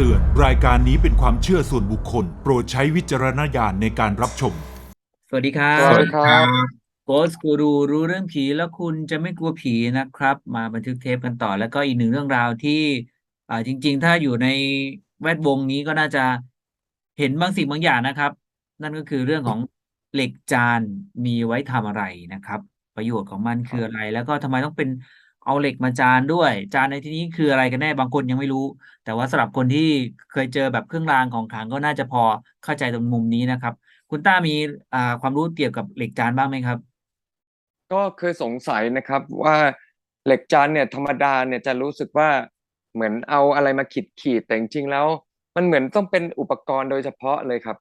ตือน รายการนี้เป็นความเชื่อส่วนบุคคล โปรดใช้วิจารณญาณในการรับชม สวัสดีครัสบวัสดีครับ โกสกูรูรู้เรื่องผีแล้วคุณจะไม่กลัวผีนะครับ มาบันทึกเทปกันต่อแล้วก็อีกหนึ่งเรื่องราวที่อ่าจริง ๆ ถ้าอยู่ในแวดวงนี้ก็น่าจะเห็นบางสิ่งบางอย่างนะครับ นั่นก็คือเรื่องของเหล็กจานมีไว้ทำอะไรนะครับ ประโยชน์ของมันคืออะไร แล้วก็ทำไมต้องเป็น เอาเหล็กมาจานด้วย จานในที่นี้คืออะไรกันแน่บางคนยังไม่รู้ แต่ว่าสำหรับคนที่เคยเจอแบบเครื่องรางของขลังก็น่าจะพอเข้าใจตรงมุมนี้นะครับ คุณต้ามีอ่าความรู้เกี่ยวกับเหล็กจานบ้างไหมครับ ก็เคยสงสัยนะครับว่าเหล็กจานเนี่ยธรรมดาเนี่ยจะรู้สึกว่าเหมือนเอาอะไรมาขีดขีดแต่จริงๆแล้ว มันเหมือนต้องเป็นอุปกรณ์โดยเฉพาะเลยครับ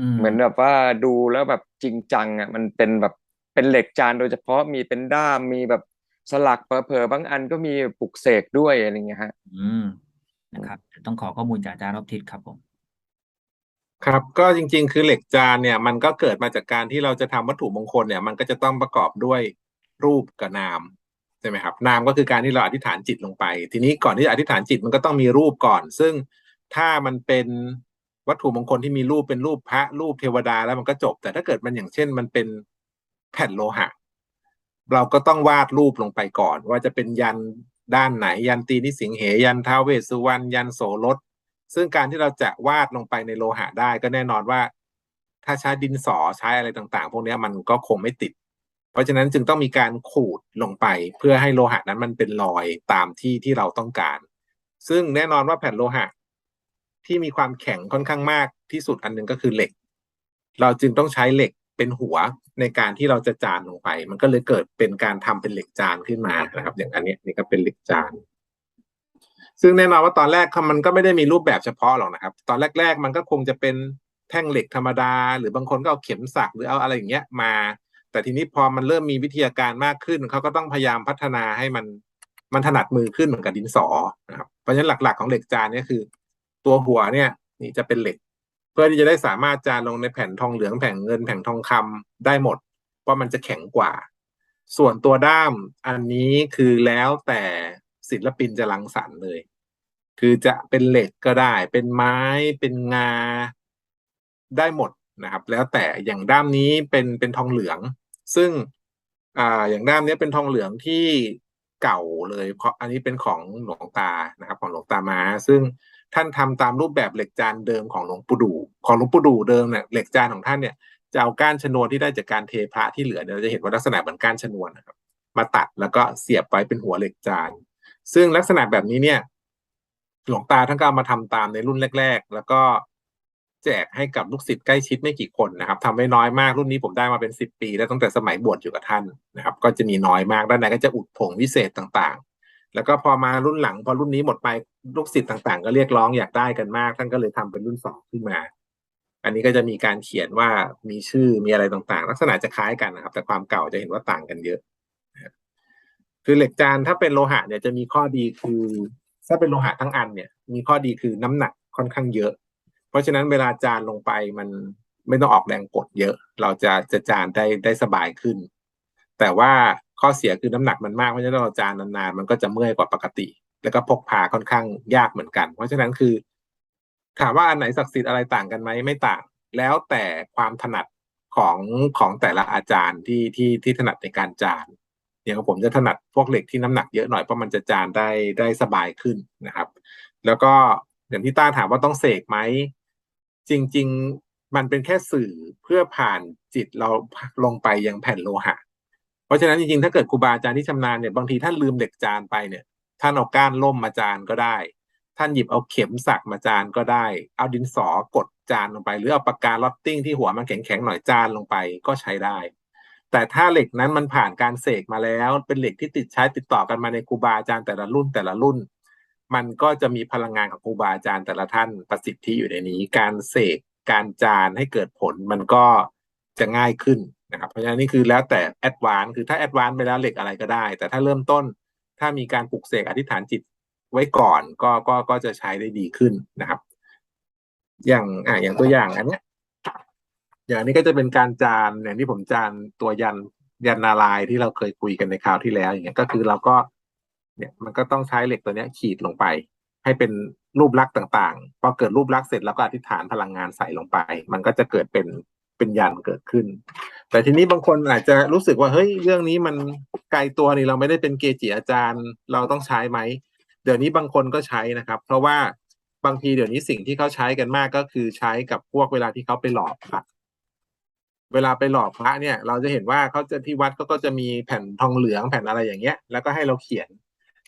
อืมเหมือนแบบว่าดูแล้วแบบจริงจังอะมันเป็นแบบเป็นเหล็กจานโดยเฉพาะมีเป็นด้ามมีแบบ สลักเผลอๆบางอันก็มีปลุกเสกด้วยอะไรเงี้ยฮะ อืมนะครับ ต้องขอข้อมูลจากอาจารย์รอบทิศครับผม ครับก็จริง ๆ คือเหล็กจานเนี่ย มันก็เกิดมาจากการที่เราจะทำวัตถุมงคลเนี่ย มันก็จะต้องประกอบด้วยรูปกับนามใช่ไหมครับ นามก็คือการที่เราอธิษฐานจิตลงไป ทีนี้ก่อนที่จะอธิษฐานจิตมันก็ต้องมีรูปก่อน ซึ่งถ้ามันเป็นวัตถุมงคลที่มีรูปเป็นรูปพระรูปเทวดาแล้วมันก็จบ แต่ถ้าเกิดมันอย่างเช่น มันเป็นแผ่นโลหะ เราก็ต้องวาดรูปลงไปก่อน ว่าจะเป็นยันด้านไหน ยันตีนิสิงเหยันท้าวเวสสุวรรณยันโสรถซึ่งการที่เราจะวาดลงไปในโลหะได้ก็แน่นอนว่า ถ้าใช้ดินสอใช้อะไรต่างๆ พวกนี้มันก็คงไม่ติด เพราะฉะนั้นจึงต้องมีการขูดลงไป เพื่อให้โลหะนั้นมันเป็นรอยตามที่ที่เราต้องการ ซึ่งแน่นอนว่าแผ่นโลหะ ที่มีความแข็งค่อนข้างมากที่สุดอันหนึงก็คือเหล็ก เราจึงต้องใช้เหล็ก เป็นหัวในการที่เราจะจานลงไป มันก็เลยเกิดเป็นการทำเป็นเหล็กจานขึ้นมานะครับ อย่างอันนี้นี่ก็เป็นเหล็กจาน ซึ่งแน่นอนว่าตอนแรกมันก็ไม่ได้มีรูปแบบเฉพาะหรอกนะครับ ตอนแรก ๆ มันก็คงจะเป็นแท่งเหล็กธรรมดา หรือบางคนก็เอาเข็มสักหรือเอาอะไรอย่างเงี้ยมา แต่ทีนี้พอมันเริ่มมีวิทยาการมากขึ้นเขาก็ต้องพยายามพัฒนาให้มันมันถนัดมือขึ้นเหมือนกับดินสอนะครับเพราะฉะนั้นหลักๆของเหล็กจานเนี่ยคือ ตัวหัวเนี่ย นี่จะเป็นเหล็ก เพื่อที่จะได้สามารถจานลงในแผ่นทองเหลืองแผ่นเงินแผ่นทองคำได้หมดเพราะมันจะแข็งกว่า ส่วนตัวด้ามอันนี้คือแล้วแต่ศิลปินจะรังสรรค์เลย คือจะเป็นเหล็กก็ได้ เป็นไม้เป็นงาได้หมดนะครับ แล้วแต่อย่างด้ามนี้เป็นเป็นทองเหลือง ซึ่งอ่าอย่างด้ามนี้เป็นทองเหลืองที่เก่าเลยเพราะอันนี้เป็นของหลวงตานะครับ ของหลวงตามา ซึ่ง ท่านทำตามรูปแบบเหล็กจานเดิมของหลวงปู่ดูของหลวงปู่ดูเดิมเนี่ยเหล็กจานของท่านเนี่ยจะเอาก้านชนวนที่ได้จากการเทพระที่เหลือเนี่ยเราจะเห็นว่าลักษณะเหมือนก้านชนวนนะครับ มาตัดแล้วก็เสียบไว้เป็นหัวเหล็กจาน ซึ่งลักษณะแบบนี้เนี่ย หลวงตาท่านก็ามาทำตามในรุ่นแรก ๆ แล้วก็แจกให้กับลูกศิษย์ใกล้ชิดไม่กี่คนนะครับทำไว้น้อยมากรุ่นนี้ผมได้มาเป็นสิบปี แล้วตั้งแต่สมัยบวชอยู่กับท่านนะครับ ก็จะมีน้อยมากด้านในก็จะอุดผงวิเศษต่างๆ แล้วก็พอมารุ่นหลังพอรุ่นนี้หมดไป ลูกศิษย์ต่างๆ ก็เรียกร้องอยากได้กันมาก ท่านก็เลยทำเป็นรุ่นสองขึ้นมา อันนี้ก็จะมีการเขียนว่ามีชื่อมีอะไรต่างๆ ลักษณะจะคล้ายกันนะครับ แต่ความเก่าจะเห็นว่าต่างกันเยอะคือเหล็กจานถ้าเป็นโลหะเนี่ยจะมีข้อดีคือ ถ้าเป็นโลหะทั้งอันเนี่ย มีข้อดีคือน้ำหนักค่อนข้างเยอะ เพราะฉะนั้นเวลาจานลงไปมันไม่ต้องออกแรงกดเยอะ เราจะจะจานได้ได้สบายขึ้น แต่ว่าข้อเสียคือน้ำหนักมันมากเพราะฉะนั้นเราจานนานๆมันก็จะเมื่อยกว่าปกติ แล้วก็พกพาค่อนข้างยากเหมือนกัน เพราะฉะนั้นคือ ถามว่าอันไหนศักดิ์สิทธิ์อะไรต่างกันไหมไม่ต่าง แล้วแต่ความถนัดของของแต่ละอาจารย์ที่ที่ที่ถนัดในการจานอย่างของผมจะถนัดพวกเหล็กที่น้ำหนักเยอะหน่อยเพราะมันจะจานได้ได้สบายขึ้นนะครับ แล้วก็อย่างที่ต้าถามว่าต้องเสกไหมจริง ๆ มันเป็นแค่สื่อเพื่อผ่านจิตเราลงไปยังแผ่นโลหะ เพราะฉะนั้นจริงๆ ถ้าเกิดครูบาอาจารย์ที่ชำนาญเนี่ยบางทีท่านลืมเหล็กจานไปเนี่ย ท่านเอาก้านล่มมาจานก็ได้ ท่านหยิบเอาเข็มสักมาจานก็ได้ เอาดินสอกดจานลงไป หรือเอาปากกาล็อตติ้งที่หัวมันแข็งๆหน่อยจานลงไปก็ใช้ได้ แต่ถ้าเหล็กนั้นมันผ่านการเสกมาแล้ว เป็นเหล็กที่ติดใช้ติดต่อกันมาในครูบาอาจารย์แต่ละรุ่นแต่ละรุ่น มันก็จะมีพลังงานของครูบาอาจารย์แต่ละท่านประสิทธิอยู่ในนี้ การเสกการจานให้เกิดผลมันก็จะง่ายขึ้นนะครับเพราะฉะนั้นนี่คือแล้วแต่แอดวานคือถ้าแอดวานไปแล้วเหล็กอะไรก็ได้ แต่ถ้าเริ่มต้น ถ้ามีการปลุกเสกอธิษฐานจิตไว้ก่อนก็ก็ก็จะใช้ได้ดีขึ้นนะครับ อย่างอ่าอย่างตัวอย่างอันเนี้ย อย่างนี้ก็จะเป็นการจานอย่างที่ผมจานตัวยันยันนาลายที่เราเคยคุยกันในคราวที่แล้ว อย่างเงี้ยก็คือเราก็ เนี่ยมันก็ต้องใช้เหล็กตัวเนี้ย ขีดลงไป ให้เป็นรูปลักษณ์ต่างๆพอเกิดรูปลักษณ์เสร็จแล้วก็อธิษฐานพลังงานใส่ลงไป มันก็จะเกิดเป็นเป็นยันเกิดขึ้น แต่ทีนี้บางคนอาจจะรู้สึกว่าเฮ้ยเรื่องนี้มัน ไกลตัวนี่เราไม่ได้เป็นเกจิอาจารย์ เราต้องใช้ไหมเดี๋ยวนี้บางคนก็ใช้นะครับ เพราะว่าบางทีเดี๋ยวนี้สิ่งที่เขาใช้กันมากก็คือใช้กับพวกเวลาที่เขาไปหลอกพระเวลาไปหลอกพระเนี่ย เราจะเห็นว่าเขาจะที่วัดเขาก็จะมีแผ่นทองเหลืองแผ่นอะไรอย่างเงี้ย แล้วก็ให้เราเขียน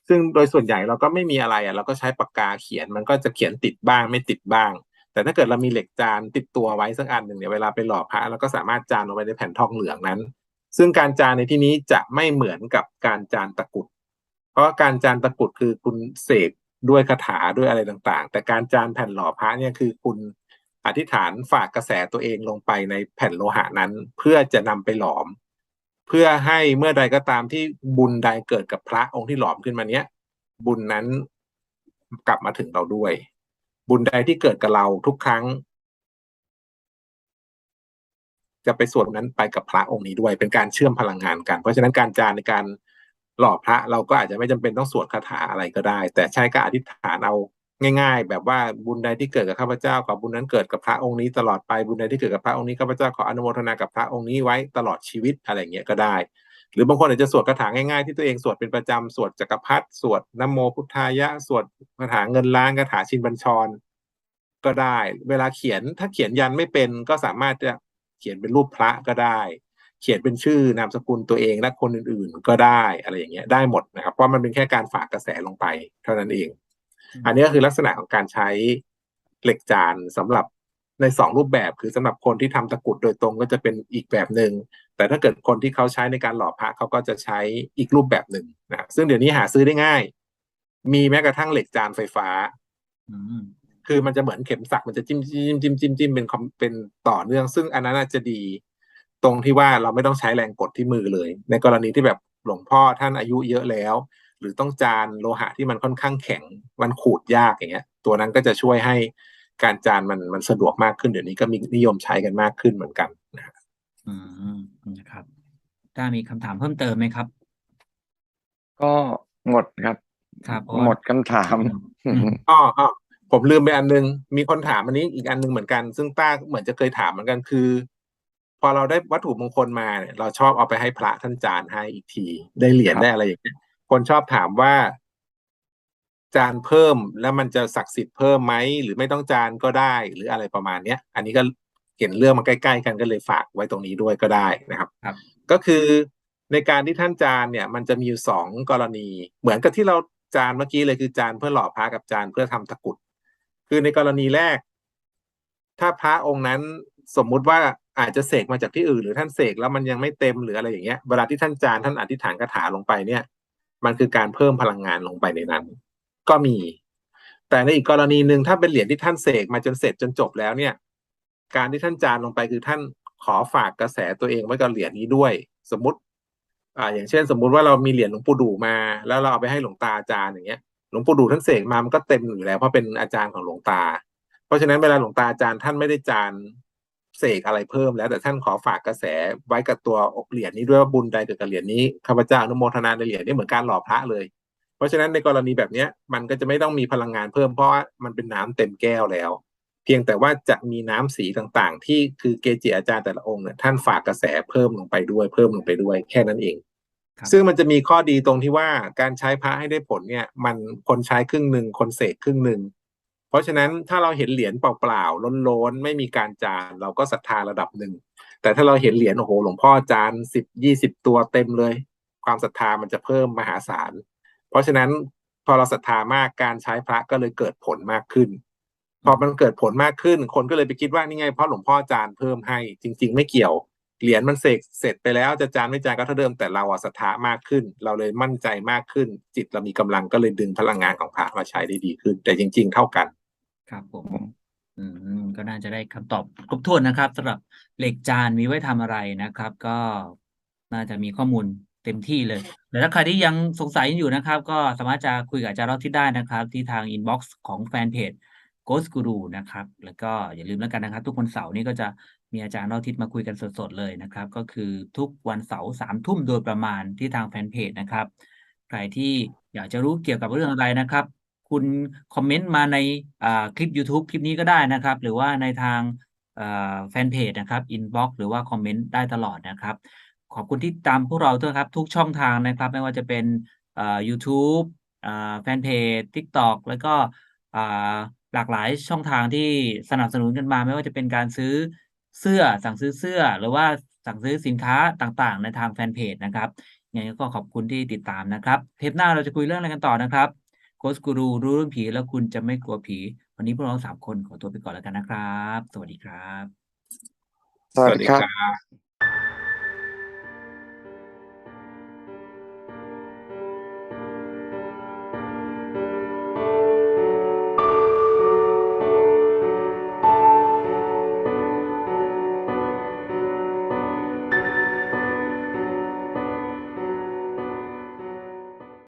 ซึ่งโดยส่วนใหญ่เราก็ไม่มีอะไรอะเราก็ใช้ปากกาเขียนมันก็จะเขียนติดบ้างไม่ติดบ้าง แต่ถ้าเกิดเรามีเหล็กจานติดตัวไว้สักอันหนึ่งเนี่ยเวลาไปหล่อพระเราก็สามารถจานลงไปในแผ่นทองเหลืองนั้น ซึ่งการจานในที่นี้จะไม่เหมือนกับการจานตะกุด เพราะว่าการจานตะกุดคือคุณเสกด้วยคาถาด้วยอะไรต่างๆ แต่การจานแผ่นหล่อพระเนี่ยคือคุณอธิษฐานฝากกระแสตัวเองลงไปในแผ่นโลหะนั้น เพื่อจะนำไปหลอม เพื่อให้เมื่อใดก็ตามที่บุญใดเกิดกับพระองค์ที่หลอมขึ้นมาเนี้ยบุญนั้นกลับมาถึงเราด้วย บุญใดที่เกิดกับเราทุกครั้ง จะไปสวนนั้นไปกับพระองค์นี้ด้วย เป็นการเชื่อมพลังงานกัน เพราะฉะนั้นการจานในการหล่อพระเราก็อาจจะไม่จำเป็นต้องสวดคาถาอะไรก็ได้ แต่ใช้การอธิษฐานเอาง่าย ๆ แบบว่าบุญใดที่เกิดกับข้าพเจ้าขอบุญนั้นเกิดกับพระองค์นี้ตลอดไปบุญใดที่เกิดกับพระองค์นี้ข้าพเจ้าขออนุโมทนากับพระองค์นี้ไว้ตลอดชีวิตอะไรเงี้ยก็ได้ หรือบางคนอาจจะสวดคาถาง่ายๆที่ตัวเองสวดเป็นประจำสวดจักรพรรดิสวดนโมพุทธายะสวดคาถาเงินล้านคาถาชินบัญชรก็ได้ เวลาเขียนถ้าเขียนยันไม่เป็นก็สามารถจะ เขียนเป็นรูปพระก็ได้ เขียนเป็นชื่อนามสกุลตัวเองและคนอื่นๆก็ได้อะไรอย่างเงี้ยได้หมดนะครับเพราะมันเป็นแค่การฝากกระแสลงไปเท่านั้นเอง อันนี้ก็คือลักษณะของการใช้เหล็กจานสำหรับในสองรูปแบบคือสำหรับคนที่ทำตะกรุดโดยตรงก็จะเป็นอีกแบบหนึ่งแต่ถ้าเกิดคนที่เขาใช้ในการหล่อพระเขาก็จะใช้อีกรูปแบบหนึ่งนะครับซึ่งเดี๋ยวนี้หาซื้อได้ง่าย มีแม้กระทั่งเหล็กจานไฟฟ้าอืม คือมันจะเหมือนเข็มสักมันจะจิ้มจิ้มจิ้มจิ้มจิ้มเป็นคอมเป็นต่อเนื่อง ซึ่งอันนั้นน่าจะดีตรงที่ว่าเราไม่ต้องใช้แรงกดที่มือเลย ในกรณีที่แบบหลวงพ่อท่านอายุเยอะแล้ว หรือต้องจานโลหะที่มันค่อนข้างแข็งมันขูดยากอย่างเงี้ย ตัวนั้นก็จะช่วยให้การจานมันมันสะดวกมากขึ้นเดี๋ยวนี้ก็มีนิยมใช้กันมากขึ้นเหมือนกันนะฮะอืมนะครับถ้ามีคำถามเพิ่มเติมไหมครับ ก็หมดครับ ครับเพราะว่าหมดคำถามอืมอ๋ออ๋อ ผมลืมไปอันนึง มีคนถามอันนี้อีกอันนึงเหมือนกัน ซึ่งต้าเหมือนจะเคยถามเหมือนกันคือ พอเราได้วัตถุมงคลมาเนี่ยเราชอบเอาไปให้พระท่านจานให้อีกที ได้เหรียญครับได้อะไรอย่างเงี้ยคนชอบถามว่า จานเพิ่มแล้วมันจะศักดิ์สิทธิ์เพิ่มไหมหรือไม่ต้องจานก็ได้หรืออะไรประมาณเนี้ย อันนี้ก็เห็นเรื่องมาใกล้ๆกันก็เลยฝากไว้ตรงนี้ด้วยก็ได้นะครับครับ ก็คือในการที่ท่านจานเนี่ย มันจะมีอยู่สองกรณี เหมือนกับที่เราจานเมื่อกี้เลยคือจานเพื่อหล่อพระกับจานเพื่อทำตะกรุด คือในกรณีแรก ถ้าพระองค์นั้นสมมุติว่าอาจจะเสกมาจากที่อื่นหรือท่านเสกแล้วมันยังไม่เต็มหรืออะไรอย่างเงี้ยเวลาที่ท่านจานท่านอธิษฐานคาถาลงไปเนี่ย มันคือการเพิ่มพลังงานลงไปในนั้น ก็มี แต่ในอีกกรณีหนึ่งถ้าเป็นเหรียญที่ท่านเสกมาจนเสร็จจนจบแล้วเนี่ย การที่ท่านจานลงไปคือท่านขอฝากกระแสตัวเองไว้กับเหรียญนี้ด้วย สมมติ อ่า อย่างเช่น สมมุติว่าเรามีเหรียญหลวงปู่ดูมา แล้วเราเอาไปให้หลวงตาอาจารย์อย่างเงี้ย หลวงปู่ดูท่านเสกมามันก็เต็มอยู่แล้ว เพราะเป็นอาจารย์ของหลวงตา เพราะฉะนั้นเวลาหลวงตาอาจารย์ท่านไม่ได้จานเสกอะไรเพิ่มแล้วแต่ท่านขอฝากกระแสไว้กับตัวเหรียญนี้ด้วยว่าบุญใดเกิดกับเหรียญนี้ข้าพเจ้าอนุโมทนาในเหรียญนี้เหมือนการหล่อพระเลย เพราะฉะนั้นในกรณีแบบนี้มันก็จะไม่ต้องมีพลังงานเพิ่มเพราะว่ามันเป็นน้ำเต็มแก้วแล้ว เพียงแต่ว่าจะมีน้ำสีต่างๆ ที่คือเกจิอาจารย์แต่ละองค์เนี่ยท่านฝากกระแสเพิ่มลงไปด้วยเพิ่มลงไปด้วยแค่นั้นเอง ซึ่งมันจะมีข้อดีตรงที่ว่าการใช้พระให้ได้ผลเนี่ย มันคนใช้ครึ่งหนึ่งคนเสกครึ่งหนึ่งเพราะฉะนั้นถ้าเราเห็นเหรียญเปล่าๆล้นๆไม่มีการจานเราก็ศรัทธาระดับหนึ่งแต่ถ้าเราเห็นเหรียญโอ้โหหลวงพ่อจานสิบยี่สิบตัวเต็มเลย ความศรัทธามันจะเพิ่มมหาศาล เพราะฉะนั้นพอเราศรัทธามากการใช้พระก็เลยเกิดผลมากขึ้น พอมันเกิดผลมากขึ้น คนก็เลยไปคิดว่านี่ไงเพราะหลวงพ่อจานเพิ่มให้จริง ๆ ไม่เกี่ยว เหรียญมันเสกเสร็จไปแล้วจะจานไม่จานก็เท่าเดิมแต่เราอะศรัทธามากขึ้น เราเลยมั่นใจมากขึ้น จิตเรามีกำลังก็เลยดึงพลังงานของพระมาใช้ได้ดีขึ้น แต่จริง ๆ เท่ากัน ครับผมอืมก็น่าจะได้คำตอบครบถ้วนนะครับสำหรับเหล็กจานมีไว้ทำอะไรนะครับ ก็น่าจะมีข้อมูลเต็มที่เลยแต่ถ้าใครที่ยังสงสัยอยู่นะครับ ก็สามารถจะคุยกับอาจารย์รอดที่ได้นะครับ ที่ทางอินบ็อกซ์ของแฟนเพจ Ghost Guru นะครับ แล้วก็อย่าลืมแล้วกันนะครับ ทุกวันเสาร์นี้ก็จะ มีอาจารย์รอดทิศมาคุยกันสดๆเลยนะครับ ก็คือทุกวันเสาร์สามทุ่มโดยประมาณที่ทางแฟนเพจนะครับ ใครที่อยากจะรู้เกี่ยวกับเรื่องอะไรนะครับ คุณคอมเมนต์มาในคลิป YouTube คลิปนี้ก็ได้นะครับ หรือว่าในทางแฟนเพจนะครับอินบ็อกหรือว่าคอมเมนต์ได้ตลอดนะครับ ขอบคุณที่ตามพวกเราด้วยครับ ทุกช่องทางนะครับ ไม่ว่าจะเป็นอ่า YouTube อ่าแฟนเพจ TikTok แล้วก็หลากหลายช่องทางที่สนับสนุนกันมา ไม่ว่าจะเป็นการซื้อ เสื้อสั่งซื้อเสื้อหรือว่าสั่งซื้อสินค้าต่างๆ ในทางแฟนเพจนะครับยังไงก็ขอบคุณที่ติดตามนะครับ เทปหน้าเราจะคุยเรื่องอะไรกันต่อนะครับโค้ชกูรูรู้เรื่องผีแล้วคุณจะไม่กลัวผี วันนี้พวกเราสามคนขอตัวไปก่อนแล้วกันนะครับ สวัสดีครับ สวัสดีครับครับ